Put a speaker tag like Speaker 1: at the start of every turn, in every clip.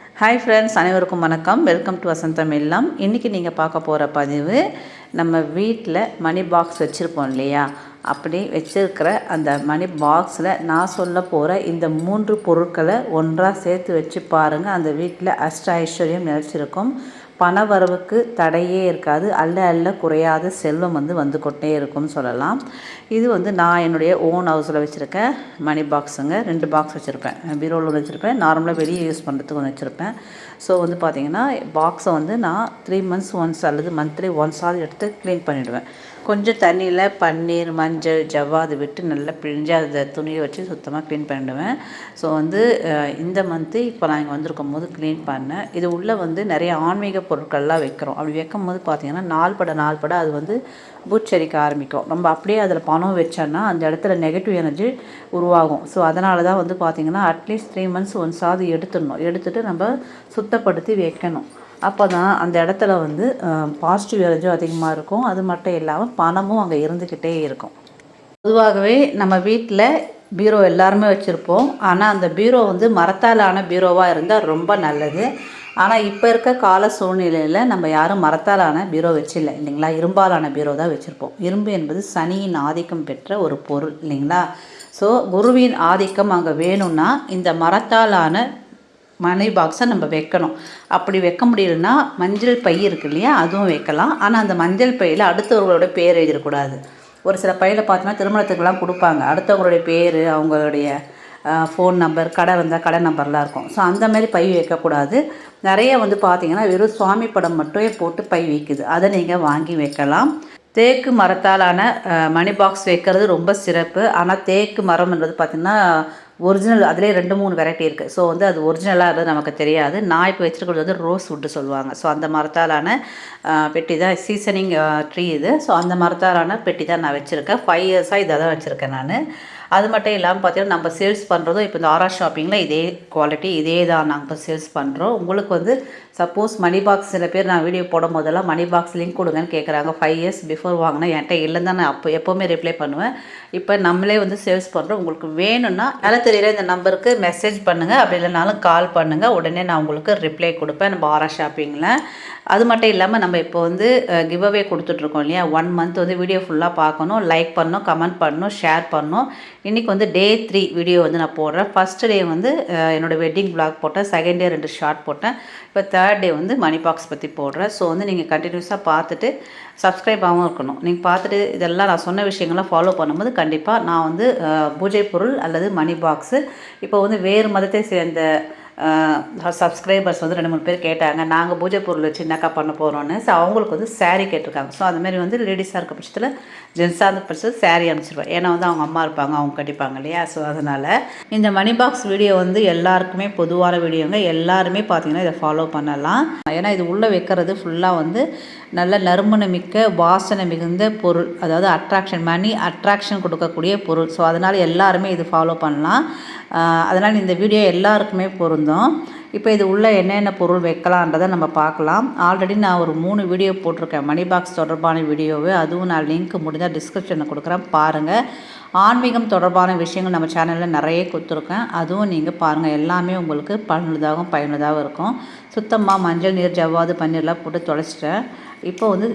Speaker 1: Hi friends அனைவருக்கும் வணக்கம். Welcome to வசந்தம் இல்லம் இன்றைக்கி நீங்கள் பார்க்க போகிற பதிவு நம்ம வீட்டில் மணி பாக்ஸ் வச்சுருப்போம் இல்லையா? அப்படி வச்சுருக்கிற அந்த மணி பாக்ஸில் நான் சொல்ல போகிற இந்த மூன்று பொருட்களை ஒன்றாக சேர்த்து வச்சு பாருங்கள் அந்த வீட்டில் அஷ்ட ஐஸ்வர்யம் நிலச்சிருக்கும். பண வரவுக்கு தடையே இருக்காது. அல்ல அல்ல குறையாத செல்வம் வந்து வந்து கொண்டே இருக்கும்னு சொல்லலாம். இது வந்து நான் என்னுடைய ஓன் ஹவுஸில் வச்சுருக்கேன். மணி பாக்ஸுங்க ரெண்டு பாக்ஸ் வச்சுருப்பேன். பீரோவில் வச்சுருப்பேன். நார்மலாக வெளியே யூஸ் பண்ணுறதுக்கு ஒன்று வச்சுருப்பேன். ஸோ வந்து பார்த்திங்கன்னா பாக்ஸை வந்து நான் த்ரீ மந்த்ஸ் ஒன்ஸ் அல்லது மந்த்லி ஒன்ஸாவது எடுத்து க்ளீன் பண்ணிவிடுவேன் கொஞ்சம் தண்ணியில் பன்னீர் மஞ்சள் ஜவ்வாது விட்டு நல்லா பிழிஞ்சு அதை துணியை வச்சு சுத்தமாக க்ளீன் பண்ணிடுவேன். ஸோ வந்து இந்த மந்த்து இப்போ நான் இங்கே வந்திருக்கும் போது க்ளீன் பண்ணேன். இது உள்ளே வந்து நிறைய ஆன்மீக பொருட்கள்லாம் வைக்கிறோம். அப்படி வைக்கும் போது பார்த்திங்கன்னா நாள் பட நாள் பட அது வந்து பூச்சரிக்க ஆரம்பிக்கும். நம்ம அப்படியே அதில் பணம் வச்சோன்னா அந்த இடத்துல நெகட்டிவ் எனர்ஜி உருவாகும். ஸோ அதனால தான் வந்து பார்த்திங்கன்னா அட்லீஸ்ட் த்ரீ மந்த்ஸ் ஒன்ஸாவது எடுத்துடணும். எடுத்துகிட்டு நம்ம சுத்தப்படுத்தி வைக்கணும். அப்போ தான் அந்த இடத்துல வந்து பாசிட்டிவ் எனர்ஜும் அதிகமாக இருக்கும். அது மட்டும் இல்லாமல் பணமும் அங்கே இருந்துக்கிட்டே இருக்கும். பொதுவாகவே நம்ம வீட்டில் பீரோ எல்லாருமே வச்சுருப்போம். ஆனால் அந்த பீரோ வந்து மரத்தால் ஆன பீரோவாக இருந்தால் ரொம்ப நல்லது. ஆனால் இப்போ இருக்க கால சூழ்நிலையில் நம்ம யாரும் மரத்தால் ஆன பீரோ வச்சில்லை இல்லைங்களா? இரும்பாலான பீரோ தான் வச்சுருப்போம். இரும்பு என்பது சனியின் ஆதிக்கம் பெற்ற ஒரு பொருள் இல்லைங்களா? ஸோ குருவின் ஆதிக்கம் அங்கே வேணும்னா இந்த மரத்தாலான மணி பாக்ஸை நம்ம வைக்கணும். அப்படி வைக்க முடியலன்னா மஞ்சள் பை இருக்கு இல்லையா அதுவும் வைக்கலாம். ஆனால் அந்த மஞ்சள் பையில் அடுத்தவர்களோட பேர் எழுதிடக்கூடாது. ஒரு சில பையில் பார்த்தோன்னா திருமணத்துக்கெல்லாம் கொடுப்பாங்க. அடுத்தவங்களுடைய பேர் அவங்களுடைய ஃபோன் நம்பர் கடை இருந்தால் கடை நம்பர்லாம் இருக்கும். ஸோ அந்த மாதிரி பை வைக்கக்கூடாது. நிறைய வந்து பார்த்திங்கன்னா வெறும் சுவாமி படம் மட்டும் போட்டு பை வைக்குது. அதை நீங்கள் வாங்கி வைக்கலாம். தேக்கு மரத்தாலான மணி பாக்ஸ் வைக்கிறது ரொம்ப சிறப்பு. ஆனால் தேக்கு மரம்ன்றது பார்த்திங்கன்னா ஒரிஜினல் அதிலே ரெண்டு மூணு வெரைட்டி இருக்குது ஸோ வந்து அது ஒரிஜினலாக நமக்கு தெரியாது. நான் இப்போ வச்சுருக்கிறது வந்து ரோஸ் வுட்டு சொல்லுவாங்க. ஸோ அந்த மரத்தாலான பெட்டி தான் சீசனிங் ட்ரீ இது. ஸோ அந்த மரத்தாலான பெட்டி தான் நான் வச்சுருக்கேன். ஃபைவ் இயர்ஸாக இதை தான் வச்சுருக்கேன் நான். அது மட்டும் இல்லாமல் பார்த்தீங்கன்னா நம்ம சேல்ஸ் பண்ணுறதும் இப்போ இந்த ஆரா ஷாப்பிங்கில் இதே குவாலிட்டி இதே தான் நாங்கள் சேல்ஸ் பண்ணுறோம் உங்களுக்கு வந்து சப்போஸ் மணி பாக்ஸ் சில பேர் நான் வீடியோ போடும் போதெல்லாம் மணி பாக்ஸ் லிங்க் கொடுங்கன்னு கேட்குறாங்க ஃபைவ் இயர்ஸ் பிஃபோர் வாங்கினா என்கிட்ட இல்லைன்னு தான் நான் அப்போ எப்போவுமே ரிப்ளை பண்ணுவேன். இப்போ நம்மளே வந்து சேல்ஸ் பண்ணுறோம் உங்களுக்கு வேணும்னா நல்லா தெரியல இந்த நம்பருக்கு மெசேஜ் பண்ணுங்கள் அப்படி இல்லைனாலும் கால் பண்ணுங்கள் உடனே நான் உங்களுக்கு ரிப்ளை கொடுப்பேன் நம்ம ஆரா ஷாப்பிங்கில் அது மட்டும் இல்லாமல் நம்ம இப்போ வந்து கிவ் அவே கொடுத்துட்ருக்கோம் இல்லையா? ஒன் மந்த் வந்து வீடியோ ஃபுல்லாக பார்க்கணும். லைக் பண்ணணும் கமெண்ட் பண்ணணும் ஷேர் பண்ணணும். இன்றைக்கி வந்து டே த்ரீ வீடியோ வந்து நான் போடுறேன். ஃபஸ்ட் டே வந்து என்னோடய வெட்டிங் பிளாக் போட்டேன். செகண்ட் டே ரெண்டு ஷார்ட் போட்டேன். இப்போ தேர்ட் டே வந்து மணி பாக்ஸ் பற்றி போடுறேன். ஸோ வந்து நீங்கள் கண்டினியூஸாக பார்த்துட்டு சப்ஸ்கிரைப் ஆகவும் இருக்கணும். நீங்கள் பார்த்துட்டு இதெல்லாம் நான் சொன்ன விஷயங்கள்லாம் ஃபாலோ பண்ணும்போது கண்டிப்பாக நான் வந்து பூஜை பொருள் அல்லது மணி பாக்ஸு இப்போ வந்து வேறு மதத்தை சேர்ந்த சப்ஸ்கிரைபர்ஸ் வந்து ரெண்டு மூணு பேர் கேட்டாங்க நாங்கள் பூஜை பொருள் வச்சு என்னக்கா பண்ண போகிறோன்னு ஸோ அவங்களுக்கு வந்து saree கேட்டிருக்காங்க. ஸோ அந்தமாரி வந்து லேடிஸாக இருக்க பட்சத்தில் ஜென்ஸாக இருந்த பட்சத்தில் சேரீ அனுப்பிச்சிருவேன் ஏன்னா வந்து அவங்க அம்மா இருப்பாங்க அவங்க கட்டிப்பாங்க இல்லையா? ஸோ அதனால் இந்த மணி பாக்ஸ் வீடியோ வந்து எல்லாருக்குமே பொதுவான வீடியோங்க எல்லாருமே பார்த்தீங்கன்னா இதை ஃபாலோ பண்ணலாம். ஏன்னா இது உள்ளே வைக்கிறது ஃபுல்லாக வந்து நல்ல நறுமணம் மிக்க வாசனை மிகுந்த பொருள். அதாவது அட்ராக்ஷன் மணி அட்ராக்ஷன் கொடுக்கக்கூடிய பொருள். ஸோ அதனால் எல்லாருமே இது ஃபாலோ பண்ணலாம். அதனால் இந்த வீடியோ எல்லாருக்குமே பொருந்தும். இப்போ இது உள்ளே என்னென்ன பொருள் வைக்கலான்றதை நம்ம பார்க்கலாம். ஆல்ரெடி நான் ஒரு மூணு வீடியோ போட்டிருக்கேன். மணி பாக்ஸ் தொடர்பான வீடியோவை அதுவும் நான் லிங்க் முடிஞ்சால் டிஸ்கிரிப்ஷனில் கொடுக்குறேன். பாருங்கள் ஆன்மீகம் தொடர்பான விஷயங்கள் நம்ம சேனலில் நிறைய கொடுத்துருக்கேன். அதுவும் நீங்கள் பாருங்கள் எல்லாமே உங்களுக்கு பயனுள்ளதாகவும் பயனுள்ளதாகவும் இருக்கும். சுத்தமாக மஞ்சள் நீர் ஜவ்வாது பன்னீர்லாம் போட்டு தொலைச்சிட்டேன். இப்போ வந்து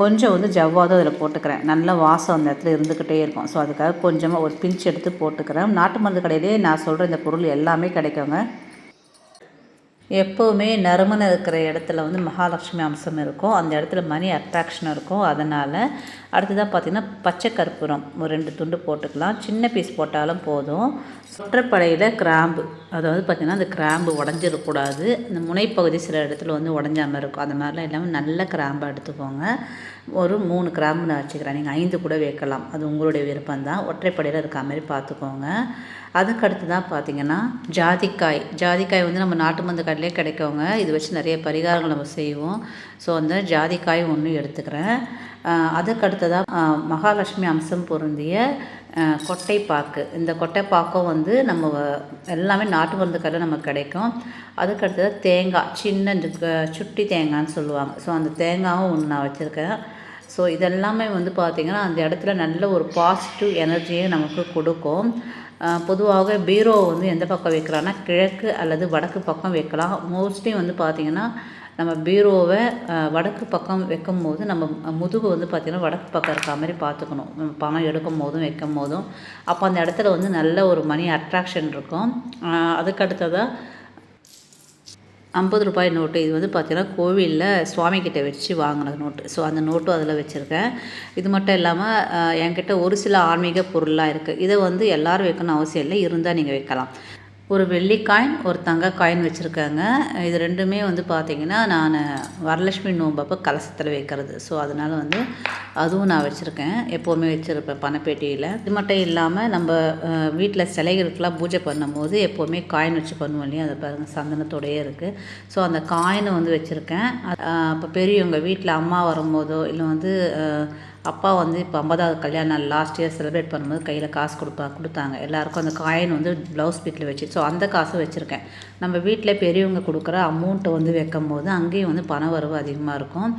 Speaker 1: கொஞ்சம் வந்து ஜவ்வாதும் அதில் போட்டுக்கிறேன். நல்ல வாசம் அந்த இடத்துல இருந்துக்கிட்டே இருக்கும். ஸோ அதுக்காக கொஞ்சமாக ஒரு பிஞ்ச் எடுத்து போட்டுக்கிறேன். நாட்டு மருந்து கடையிலே நான் சொல்கிற இந்த பொருள் எல்லாமே கிடைக்குங்க. எப்போவுமே நறுமணம் இருக்கிற இடத்துல வந்து மகாலட்சுமி அம்சம் இருக்கும். அந்த இடத்துல மணி அட்ராக்ஷன் இருக்கும். அதனால் அடுத்ததாக பார்த்திங்கன்னா பச்சை கற்பூரம். ஒரு ரெண்டு துண்டு போட்டுக்கலாம். சின்ன பீஸ் போட்டாலும் போதும். சுற்றப்படையில் கிராம்பு. அதாவது பார்த்திங்கன்னா அந்த கிராம்பு உடஞ்சிடக்கூடாது. அந்த முனைப்பகுதி சில இடத்துல வந்து உடஞ்சாமல் இருக்கும். அந்த மாதிரிலாம் இல்லாமல் நல்ல கிராம்பை எடுத்துக்கோங்க. ஒரு மூணு கிராம்பு நான் வச்சுக்கிறேன். நீங்கள் ஐந்து கூட வைக்கலாம். அது உங்களுடைய விருப்பம் தான் ஒற்றைப்படையில் இருக்க மாதிரி பார்த்துக்கோங்க அதுக்கடுத்து தான் பார்த்தீங்கன்னா ஜாதிக்காய். ஜாதிக்காய் வந்து நம்ம நாட்டு மருந்து கடையிலே கிடைக்கவங்க. இது வச்சு நிறைய பரிகாரங்கள் நம்ம செய்வோம். ஸோ அந்த ஜாதிக்காய் ஒன்று எடுத்துக்கிறேன். அதுக்கடுத்ததாக அடுத்ததாக மகாலட்சுமி அம்சம் பொருந்திய கொட்டைப்பாக்கு. இந்த கொட்டைப்பாக்கும் வந்து நம்ம வ- எல்லாமே நாட்டு மருந்து கடையில் நமக்கு கிடைக்கும். அதுக்கடுத்தது தேங்காய் சின்ன இந்த க- சுட்டி தேங்காய்னு சொல்லுவாங்க. ஸோ அந்த தேங்காயும் ஒன்று நான் வச்சுருக்கேன். ஸோ இதெல்லாமே வந்து பார்த்திங்கன்னா அந்த இடத்துல நல்ல ஒரு பாசிட்டிவ் எனர்ஜியை நமக்கு கொடுக்கும். பொதுவாக பீரோ வந்து எந்த பக்கம் வைக்கலாம்னா கிழக்கு அல்லது வடக்கு பக்கம் வைக்கலாம். மோஸ்ட்லி வந்து பார்த்திங்கன்னா நம்ம பீரோவை வடக்கு பக்கம் வைக்கும் போது நம்ம முதுகு வந்து பார்த்திங்கன்னா வடக்கு பக்கம் இருக்கா மாதிரி பார்த்துக்கணும் நம்ம பணம் எடுக்கும் போதும் வைக்கும் போதும். அப்போ அந்த இடத்துல வந்து நல்ல ஒரு மணி அட்ராக்ஷன் இருக்கும். அதுக்கு அடுத்ததாக ஐம்பது ரூபாய் நோட்டு. இது வந்து பார்த்திங்கன்னா கோவிலில் சுவாமிக்கிட்ட வச்சு வாங்கின நோட்டு. ஸோ அந்த நோட்டும் அதில் வச்சுருக்கேன். இது மட்டும் இல்லாமல் என்கிட்ட ஒரு சில ஆன்மீக பொருளாக இருக்குது இதை வந்து எல்லோரும் வைக்கணும்னு அவசியம் இல்லை. இருந்தால் நீங்கள் வைக்கலாம். ஒரு வெள்ளி காயின் ஒரு தங்க காயின் வச்சுருக்காங்க. இது ரெண்டுமே வந்து பார்த்திங்கன்னா நான் வரலட்சுமி நோம்பப்போ கலசத்தில் வைக்கிறது. ஸோ அதனால் வந்து அதுவும் நான் வச்சுருக்கேன். எப்போவுமே வச்சுருப்பேன் பணப்பேட்டியில். இது மட்டும் இல்லாமல் நம்ம வீட்டில் சிலைகளுக்கெல்லாம் பூஜை பண்ணும்போது எப்போவுமே காயின் வச்சு பண்ணுவோம் இல்லையா? அதை பாருங்கள் சந்தனத்தோடையே இருக்குது ஸோ அந்த காயினை வந்து வச்சுருக்கேன். இப்போ பெரியவங்க வீட்டில் அம்மா வரும்போதோ இல்லை வந்து அப்பா வந்து இப்போ ஐம்பதாவது கல்யாணம் லாஸ்ட் இயர் செலிப்ரேட் பண்ணும்போது கையில் காசு கொடுப்பா கொடுத்தாங்க. எல்லாருக்கும் அந்த காயின் வந்து ப்ளவுஸ் பீட்டில் வச்சு ஸோ அந்த காசும் வச்சுருக்கேன். நம்ம வீட்டில் பெரியவங்க கொடுக்குற அமௌண்ட்டை வந்து வைக்கும் போது அங்கேயும் வந்து பண வரவு அதிகமாக இருக்கும்.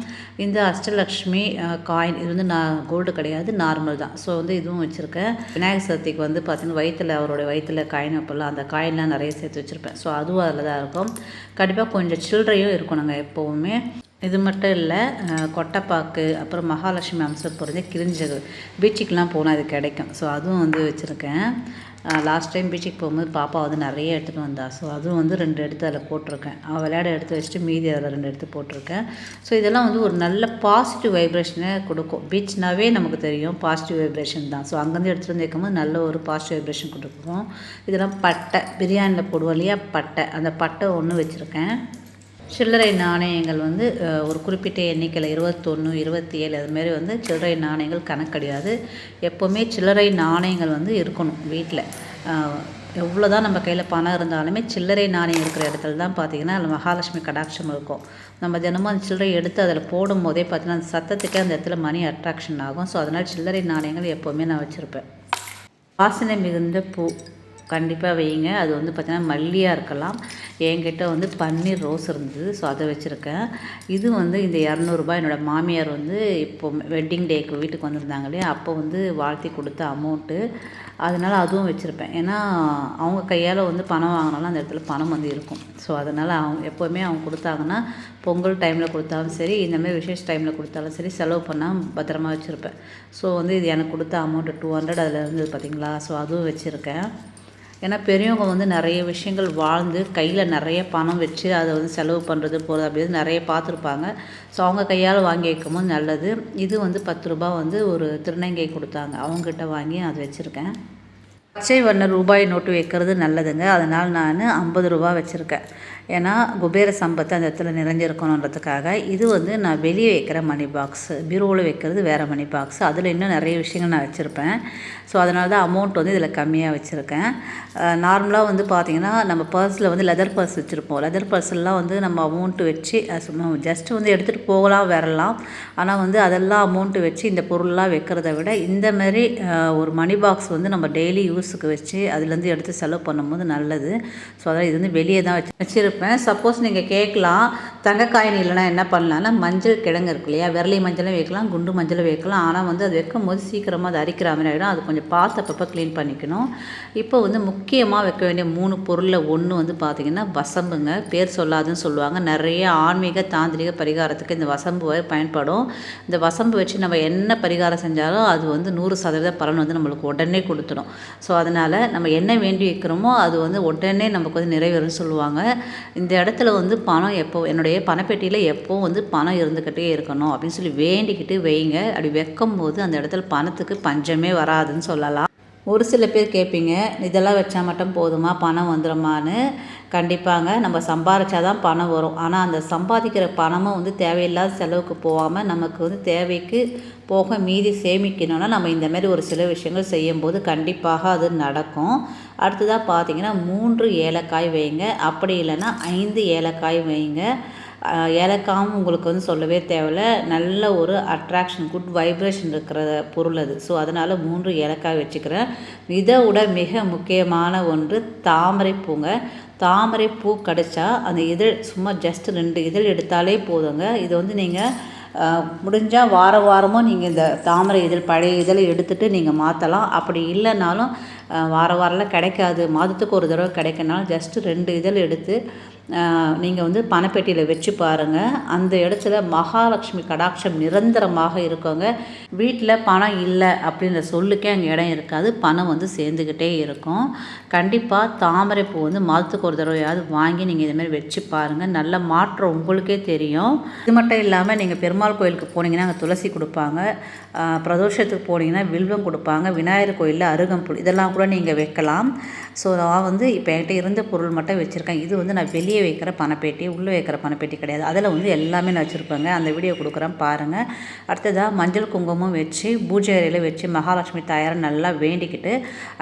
Speaker 1: இந்த அஷ்டலக்ஷ்மி காயின் இது வந்து நான் கோல்டு கிடையாது நார்மல் தான். ஸோ வந்து இதுவும் வச்சுருக்கேன். விநாயகர் சதுர்த்திக்கு வந்து பார்த்திங்கன்னா வயிற்றில் அவருடைய வயிற்றில் காயின் வைப்பலாம் அந்த காயின்லாம் நிறைய சேர்த்து வச்சுருப்பேன். ஸோ அதுவும் அதில் தான் இருக்கும். கண்டிப்பாக கொஞ்சம் சில்லறையும் இருக்கணுங்க எப்போவுமே. இது மட்டும் இல்லை கொட்டைப்பாக்கு அப்புறம் மகாலட்சுமி அம்சம் பொருந்த கிரிஞ்சது பீச்சுக்கெலாம் போனால் அது கிடைக்கும். ஸோ அதுவும் வந்து வச்சுருக்கேன். லாஸ்ட் டைம் பீச்சுக்கு போகும்போது பாப்பா வந்து நிறைய எடுத்துகிட்டு வந்தா. ஸோ அதுவும் வந்து ரெண்டு எடுத்து அதில் போட்டிருக்கேன். அவள் விளையாட எடுத்து வச்சுட்டு மீதி அதில் ரெண்டு எடுத்து போட்டிருக்கேன். ஸோ இதெல்லாம் வந்து ஒரு நல்ல பாசிட்டிவ் வைப்ரேஷனை கொடுக்கும். பீச்னாவே நமக்கு தெரியும் பாசிட்டிவ் வைப்ரேஷன் தான். ஸோ அங்கேருந்து எடுத்துகிட்டு வந்து வைக்கும்போது நல்ல ஒரு பாசிட்டிவ் வைப்ரேஷன் கொடுக்கும். இதெல்லாம் பட்டை பிரியாணியில் போடுவோம் இல்லையா? பட்டை. அந்த பட்டை ஒன்று வச்சுருக்கேன். சில்லறை நாணயங்கள் வந்து ஒரு குறிப்பிட்ட எண்ணிக்கையில் இருபத்தொன்று இருபத்தி ஏழு அதுமாரி வந்து சில்லறை நாணயங்கள் கணக்கு எப்போவுமே சில்லறை நாணயங்கள் வந்து இருக்கணும் வீட்டில் எவ்வளோ தான் நம்ம கையில் பணம் இருந்தாலுமே சில்லறை நாணயம் இருக்கிற இடத்துல தான் பார்த்திங்கன்னா அதில் மகாலட்சுமி கடாட்சம் இருக்கும். நம்ம தினமும் அந்த சில்லறை எடுத்து அதில் போடும் போதே பார்த்திங்கன்னா அந்த சத்தத்துக்கே அந்த இடத்துல மணி அட்ராக்ஷன் ஆகும். ஸோ அதனால் சில்லறை நாணயங்கள் எப்போவுமே நான் வச்சுருப்பேன். வாசனை மிகுந்த பூ. கண்டிப்பாக வைங்க அது வந்து பார்த்திங்கன்னா மல்லியாக இருக்கலாம். என்கிட்ட வந்து பன்னீர் ரோஸ் இருந்தது ஸோ அதை வச்சுருக்கேன். இது வந்து இந்த இரநூறுபா என்னோடய மாமியார் வந்து இப்போ வெட்டிங் டேக்கு வீட்டுக்கு வந்திருந்தாங்க இல்லையா? அப்போ வந்து வாழ்த்தி கொடுத்த அமௌண்ட்டு அதனால் அதுவும் வச்சுருப்பேன். ஏன்னா அவங்க கையால் வந்து பணம் வாங்கினாலும் அந்த இடத்துல பணம் வந்து இருக்கும். ஸோ அதனால் அவங்க எப்போவுமே அவங்க கொடுத்தாங்கன்னா பொங்கல் டைமில் கொடுத்தாலும் சரி இந்தமாதிரி விசேஷ டைமில் கொடுத்தாலும் சரி செலவு பண்ணால் பத்திரமா வச்சுருப்பேன். ஸோ வந்து இது எனக்கு கொடுத்த அமௌண்ட்டு டூ ஹண்ட்ரட் அதில் இருந்தது பார்த்தீங்களா ஸோ அதுவும் வச்சுருக்கேன். ஏன்னா பெரியவங்க வந்து நிறைய விஷயங்கள் வாழ்ந்து கையில் நிறைய பணம் வச்சு அதை வந்து செலவு பண்ணுறது போகிறது அப்படின்னு நிறைய பார்த்துருப்பாங்க. ஸோ அவங்க கையால் வாங்கி வைக்கும்போது நல்லது. இது வந்து பத்து ரூபா வந்து ஒரு திருநங்கை கொடுத்தாங்க. அவங்ககிட்ட வாங்கி அதை வச்சுருக்கேன். பச்சை வண்ண ரூபாய் நோட்டு வைக்கிறது நல்லதுங்க. அதனால் நான் ஐம்பது ரூபா வச்சுருக்கேன். ஏன்னா குபேர சம்பத்து அந்த இடத்துல நிறைஞ்சிருக்கணுன்றதுக்காக இது வந்து நான் வெளியே வைக்கிற மணி பாக்ஸ் பீரோவில் வைக்கிறது வேறு மணி பாக்ஸ். அதில் இன்னும் நிறைய விஷயங்கள் நான் வச்சுருப்பேன். ஸோ அதனால தான் அமௌண்ட் வந்து இதில் கம்மியாக வச்சுருக்கேன். நார்மலாக வந்து பார்த்திங்கன்னா நம்ம பர்ஸில் வந்து லெதர் பர்ஸ் வச்சுருப்போம். லெதர் பர்ஸ்லாம் வந்து நம்ம அமௌண்ட்டு வச்சு சும்மா ஜஸ்ட் வந்து எடுத்துகிட்டு போகலாம் வரலாம். ஆனால் வந்து அதெல்லாம் அமௌண்ட்டு வச்சு இந்த பொருள்லாம் வைக்கிறத விட இந்த மாதிரி ஒரு மணி பாக்ஸ் வந்து நம்ம டெய்லி யூஸ் யூஸுக்கு வச்சு அதுலேருந்து எடுத்து செலவு பண்ணும்போது நல்லது. ஸோ அதெல்லாம் இது வந்து வெளியே தான் வச்சு வச்சுருப்பேன். சப்போஸ் நீங்கள் கேட்கலாம் தங்கக்காயின் இல்லைனா என்ன பண்ணலான்னா மஞ்சள் கிழங்கு இருக்கு இல்லையா? விரலி மஞ்சளும் வைக்கலாம் குண்டு மஞ்சளும் வைக்கலாம். ஆனால் வந்து அது வைக்கும் போது சீக்கிரமாக அது அரிக்கிற மாதிரி ஆகிடும் அது கொஞ்சம் பார்த்து அப்பப்போ க்ளீன் பண்ணிக்கணும். இப்போ வந்து முக்கியமாக வைக்க வேண்டிய மூணு பொருளில் ஒன்று வந்து பார்த்திங்கன்னா வசம்புங்க. பேர் சொல்லாதுன்னு சொல்லுவாங்க. நிறைய ஆன்மீக தாந்திரிக பரிகாரத்துக்கு இந்த வசம்பு பயன்படும். இந்த வசம்பு வச்சு நம்ம என்ன பரிகாரம் செஞ்சாலும் அது வந்து நூறு சதவீத பலன் வந்து நம்மளுக்கு உடனே கொடுத்துடும். ஸோ ஸோ அதனால் நம்ம என்ன வேண்டி வைக்கிறோமோ அது வந்து உடனே நமக்கு வந்து நிறைவேறும்னு சொல்லுவாங்க. இந்த இடத்துல வந்து பணம் எப்போ என்னுடைய பணப்பெட்டியில் எப்போ வந்து பணம் இருந்துக்கிட்டே இருக்கணும் அப்படின்னு சொல்லி வேண்டிக்கிட்டு வைங்க. அப்படி வைக்கும் போது அந்த இடத்துல பணத்துக்கு பஞ்சமே வராதுன்னு சொல்லலாம். ஒரு சில பேர் கேட்பீங்க இதெல்லாம் வச்சா மட்டும் போதுமா? பணம் வந்துடுமான்னு கண்டிப்பாங்க. நம்ம சம்பாதிச்சா தான் பணம் வரும். ஆனால் அந்த சம்பாதிக்கிற பணமும் வந்து தேவையில்லாத செலவுக்கு போகாமல் நமக்கு வந்து தேவைக்கு போக மீதி சேமிக்கணும்னா நம்ம இந்தமாரி ஒரு சில விஷயங்கள் செய்யும்போது கண்டிப்பாக அது நடக்கும். அடுத்ததாக பார்த்தீங்கன்னா மூன்று ஏலக்காய் வைங்க. அப்படி இல்லைன்னா ஐந்து ஏலக்காய் வைங்க. ஏலக்காவும் உங்களுக்கு வந்து சொல்லவே தேவையில்ல. நல்ல ஒரு அட்ராக்ஷன் குட் வைப்ரேஷன் இருக்கிற பொருள் அது. ஸோ அதனால் மூன்று ஏலக்காய் வச்சுக்கிறேன். இதை விட மிக முக்கியமான ஒன்று தாமரை பூங்க. தாமரை பூ கிடச்சா அந்த இதழ் சும்மா ஜஸ்ட் ரெண்டு இதழ் எடுத்தாலே போதுங்க. இது வந்து நீங்கள் முடிஞ்சால் வார வாரமும் நீங்கள் இந்த தாமரை இதழ் பழைய இதழை எடுத்துகிட்டு நீங்கள் மாற்றலாம் அப்படி இல்லைனாலும் வார வாரம்லாம் கிடைக்காது. மாதத்துக்கு ஒரு தடவை கிடைக்கனாலும் ஜஸ்ட்டு ரெண்டு இதழ் எடுத்து நீங்கள் வந்து பணப்பெட்டியில் வச்சு பாருங்கள் அந்த இடத்துல மகாலட்சுமி கடாட்சம் நிரந்தரமாக இருக்கவங்க வீட்டில் பணம் இல்லை அப்படின்ற சொல்லுக்கே அங்கே இடம் இருக்காது. பணம் வந்து சேர்ந்துக்கிட்டே இருக்கும். கண்டிப்பாக தாமரை பூ வந்து மாதத்துக்கு ஒரு தடவையாவது வாங்கி நீங்கள் இதுமாரி வச்சு பாருங்கள் நல்ல மாற்றம் உங்களுக்கே தெரியும். இது மட்டும் இல்லாமல் நீங்கள் பெருமாள் கோயிலுக்கு போனீங்கன்னா அங்கே துளசி கொடுப்பாங்க. பிரதோஷத்துக்கு போனீங்கன்னா வில்வம் கொடுப்பாங்க. விநாயகர் கோயிலில் அருகம்புல் இதெல்லாம் கூட நீங்கள் வைக்கலாம். ஸோ நான் வந்து இப்போ என்கிட்ட இருந்த பொருள் மட்டும் வச்சுருக்கேன். இது வந்து நான் வெளியே வைக்கிற பணப்பேட்டி உள்ளே வைக்கிற பணப்பேட்டி கிடையாது. அதில் வந்து எல்லாமே நான் வச்சுருப்பேங்க. அந்த வீடியோ கொடுக்குறேன் பாருங்கள் அடுத்ததாக மஞ்சள் குங்குமம் வச்சு பூஜை அறையில் வச்சு மகாலட்சுமி தாயாரை நல்லா வேண்டிக்கிட்டு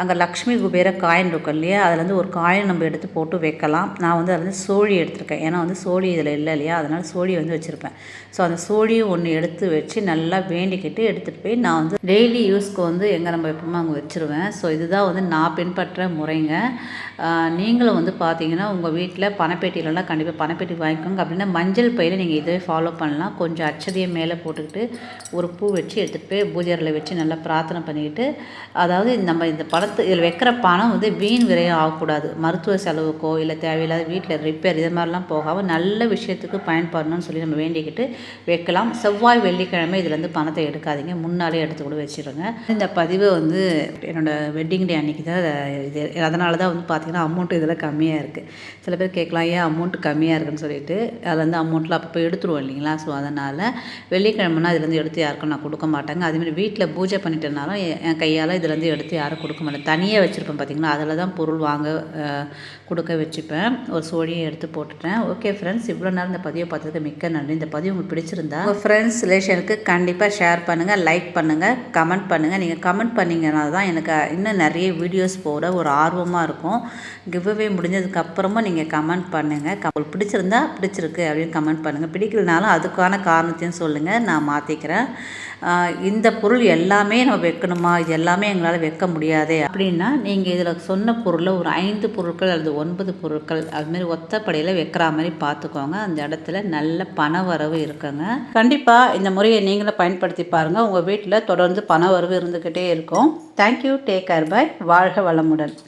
Speaker 1: அங்கே லக்ஷ்மி குபேர காயின் இருக்கும் இல்லையா? அதுலேருந்து ஒரு காயின் நம்ம எடுத்து போட்டு வைக்கலாம். நான் வந்து அதில் வந்து சோழி எடுத்திருக்கேன். ஏன்னா வந்து சோழி இதில் இல்லை இல்லையா? அதனால் சோழி வந்து வச்சுருப்பேன். ஸோ அந்த சோழியை ஒன்று எடுத்து வச்சு நல்லா வேண்டிக்கிட்டு எடுத்துகிட்டு போய் நான் வந்து டெய்லி யூஸ்க்கு வந்து எங்கே நம்ம எப்பவுமே அங்கே வச்சுருவேன். ஸோ இதுதான் வந்து நான் பின்பற்ற முறை. வைங்க நீங்களும் வந்து பார்த்தீங்கன்னா உங்கள் வீட்டில் பணப்பேட்டியிலலாம் கண்டிப்பாக பணப்பேட்டி வாங்கிக்கோங்க. அப்படின்னா மஞ்சள் பையில் நீங்கள் இதுவே ஃபாலோ பண்ணலாம். கொஞ்சம் அச்சதியை மேலே போட்டுக்கிட்டு ஒரு பூ வச்சு எடுத்துகிட்டு போய் பூஜையில் வச்சு நல்லா பிரார்த்தனை பண்ணிக்கிட்டு அதாவது நம்ம இந்த பணத்தை இதில் வைக்கிற பணம் வந்து வீண் விரயம் ஆகக்கூடாது. மருத்துவ செலவுக்கோ இல்லை தேவையில்லாத வீட்டில் ரிப்பேர் இது மாதிரிலாம் போகாமல் நல்ல விஷயத்துக்கு பயன்படணும்னு சொல்லி நம்ம வேண்டிக்கிட்டு வைக்கலாம். செவ்வாய் வெள்ளிக்கிழமை இதுலேருந்து பணத்தை எடுக்காதீங்க. முன்னாலே எடுத்து கூட வச்சிருங்க. இந்த பதிவு வந்து என்னோடய வெட்டிங் டே அன்றைக்கி தான் இது அதனால தான் வந்து பார்த்திங்கன்னா அமௌண்ட் இதில் கம்மியாக இருக்குது சில பேர் கேட்கலாம் ஏன் அமௌண்ட் கம்மியாக இருக்குன்னு சொல்லிட்டு? அதில் வந்து அமௌண்ட்டில் அப்பப்போ எடுத்துருவோம் இல்லைங்களா? ஸோ அதனால் வெள்ளிக்கிழமைனா இதுலேருந்து எடுத்து யாருக்கும் நான் கொடுக்க மாட்டேங்க. அதேமாதிரி வீட்டில் பூஜை பண்ணிட்டனாலும் என் கையால் இதுலேருந்து எடுத்து யாரும் கொடுக்க மாட்டேன். தனியாக வச்சுருப்பேன் பார்த்திங்கன்னா அதில் தான் பொருள் வாங்க கொடுக்க வச்சுப்பேன். ஒரு சோழியை எடுத்து போட்டுட்டேன். ஓகே ஃப்ரெண்ட்ஸ் இவ்வளோ நேரம் இந்த பதிவை பார்த்ததுக்கு மிக்க நன்றி. இந்த பதிவு உங்களுக்கு பிடிச்சிருந்தா உங்கள் ஃப்ரெண்ட்ஸ் ரிலேஷனுக்கு கண்டிப்பாக ஷேர் பண்ணுங்கள் லைக் பண்ணுங்கள் கமெண்ட் பண்ணுங்கள் நீங்கள் கமெண்ட் பண்ணிங்கன்னா தான் எனக்கு இன்னும் நிறைய வீடியோஸ் போட ஒரு ஆர்வம் ஆர்வமாக இருக்கும். கிவ்அவே முடிஞ்சதுக்கு அப்புறமா நீங்கள் கமெண்ட் பண்ணுங்கள் உங்களுக்கு பிடிச்சிருந்தா பிடிச்சிருக்கு அப்படின்னு கமெண்ட் பண்ணுங்கள் பிடிக்கலனாலும் அதுக்கான காரணத்தையும் சொல்லுங்கள் நான் மாற்றிக்கிறேன் இந்த பொருள் எல்லாமே நம்ம வைக்கணுமா? இது எல்லாமே எங்களால் வைக்க முடியாது. அப்படின்னா நீங்கள் இதில் சொன்ன பொருளில் ஒரு ஐந்து பொருட்கள் அல்லது ஒன்பது பொருட்கள் அதுமாரி ஒத்தப்படையில் வைக்கிற மாதிரி பார்த்துக்கோங்க. அந்த இடத்துல நல்ல பண வரவு இருக்குங்க. கண்டிப்பாக இந்த முறையை நீங்களும் பயன்படுத்தி பாருங்கள் உங்கள் வீட்டில் தொடர்ந்து பண வரவு இருந்துக்கிட்டே இருக்கும் தேங்க்யூ டேக் கேர் பை வாழ்க வளமுடன்.